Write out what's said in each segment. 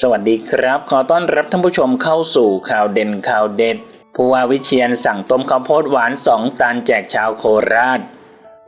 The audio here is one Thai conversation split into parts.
สวัสดีครับ ขอต้อนรับท่านผู้ชมเข้าสู่ข่าวเด่นข่าวเด็ดผู้ว่าวิเชียนสั่งต้มข้าวโพดหวานสองตันแจกชาวโคราช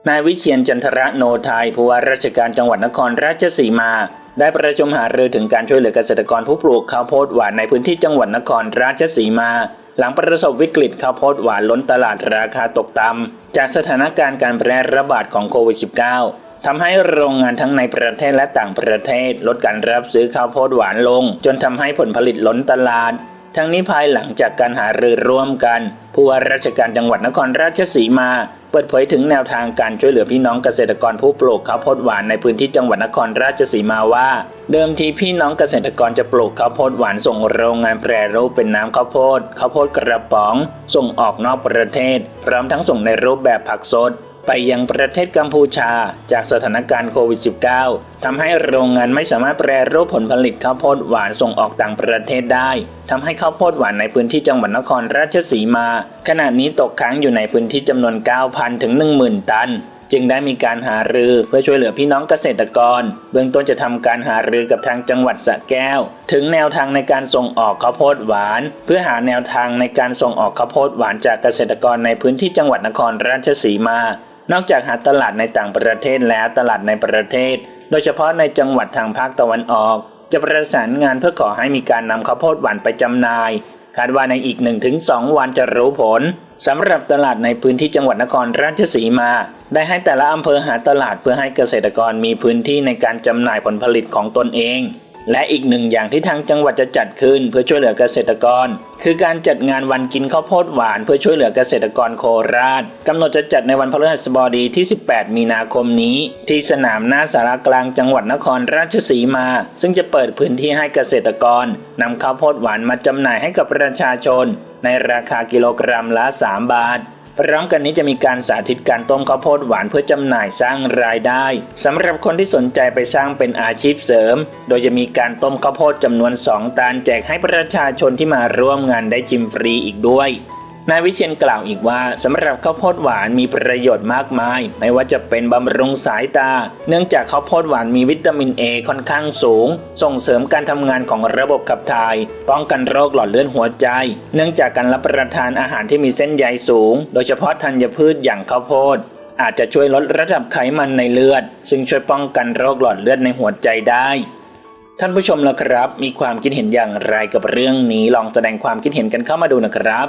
นายวิเชียนจันทระโนไทยผู้ว่าราชการจังหวัดนครราชสีมา ได้ประชุมหารือถึงการช่วยเหลือเกษตรกรผู้ปลูกข้าวโพดหวานในพื้นที่จังหวัดนครราชสีมา หลังประสบวิกฤตข้าวโพดหวานล้นตลาดราคาตกต่ำจากสถานการณ์การแพร่ระบาดของโควิด -19 ทำให้โรงงานทั้งในประเทศและต่างประเทศ ลดการรับซื้อข้าวโพดหวานลง จนทำให้ผลผลิตล้นตลาด ทั้งนี้ภายหลังจากการหารือร่วมกัน ผู้ว่าราชการจังหวัดนครราชสีมา เปิดเผยถึงแนวทางการช่วยเหลือพี่น้องเกษตรกรผู้ปลูกข้าวโพดหวานในพื้นที่จังหวัดนครราชสีมาว่า เดิมทีพี่น้องเกษตรกรจะปลูกข้าวโพดหวานส่งโรงงานแปรรูปเป็นน้ำข้าวโพดข้าวโพดกระป๋อง ส่งออกนอกประเทศ พร้อมทั้งส่งในรูปแบบผักสด ไปยังประเทศกัมพูชา จากสถานการณ์โควิด -19 ทำให้โรงงานไม่สามารถแปรรูปผลผลิตข้าวโพดหวานส่งออกต่างประเทศได้ทำให้ข้าวโพดหวานในพื้นที่จังหวัดนครราชสีมา ขณะนี้ตกค้างอยู่ในพื้นที่จำนวน 9,000 ถึง 10,000 ตัน จึงได้มีการหารือเพื่อช่วยเหลือพี่น้องเกษตรกร เบื้องต้นจะทำการหารือกับทางจังหวัดสระแก้ว ถึงแนวทางในการส่งออกข้าวโพดหวาน เพื่อหาแนวทางในการส่งออกข้าวโพดหวานจากเกษตรกรในพื้นที่จังหวัดนครราชสีมา นอกจากหาตลาดในต่างประเทศแล้วตลาดในประเทศ โดยเฉพาะในจังหวัดทางภาคตะวันออก จะประสานงานเพื่อขอให้มีการนำข้าวโพดหวานไปจำหน่ายคาดว่าในอีก 1-2 วันจะรู้ผลสำหรับตลาดในพื้นที่จังหวัดนครราชสีมา ได้ให้แต่ละอำเภอหาตลาดเพื่อให้เกษตรกรมีพื้นที่ในการจำหน่ายผลผลิตของตนเอง และอีกหนึ่งอย่างที่ทางจังหวัดจะจัดขึ้นเพื่อช่วยเหลือเกษตรกร คือการจัดงานวันกินข้าวโพดหวาน เพื่อช่วยเหลือเกษตรกรโคราชกำหนดจะจัดในวันพฤหัสบดีที่ 18 มีนาคมนี้ ที่สนามหน้าสารกลางจังหวัดนครราชสีมา ซึ่งจะเปิดพื้นที่ให้เกษตรกรนำข้าวโพดหวานมาจำหน่ายให้กับประชาชน ในราคากิโลกรัมละ 3 บาท พร้อมกันนี้จะมีการสาธิตการต้มข้าวโพดหวานเพื่อจำหน่ายสร้างรายได้สำหรับคนที่สนใจไปสร้างเป็นอาชีพเสริม โดยจะมีการต้มข้าวโพดจำนวน 2ตันแจกให้ประชาชนที่มาร่วมงานได้ชิมฟรีอีกด้วย นายวิเชียนกล่าวอีกว่าสำหรับข้าวโพดหวานมีประโยชน์มากมาย ไม่ว่าจะเป็นบำรุงสายตา เนื่องจากข้าวโพดหวานมีวิตามินเอค่อนข้างสูง ส่งเสริมการทำงานของระบบขับถ่าย ป้องกันโรคหลอดเลือดหัวใจ เนื่องจากการรับประทานอาหารที่มีเส้นใยสูง โดยเฉพาะธัญพืชอย่างข้าวโพด อาจจะช่วยลดระดับไขมันในเลือด ซึ่งช่วยป้องกันโรคหลอดเลือดในหัวใจได้ท่านผู้ชมละครับ มีความคิดเห็นอย่างไรกับเรื่องนี้ลองแสดงความคิดเห็นกันเข้ามาดูนะครับ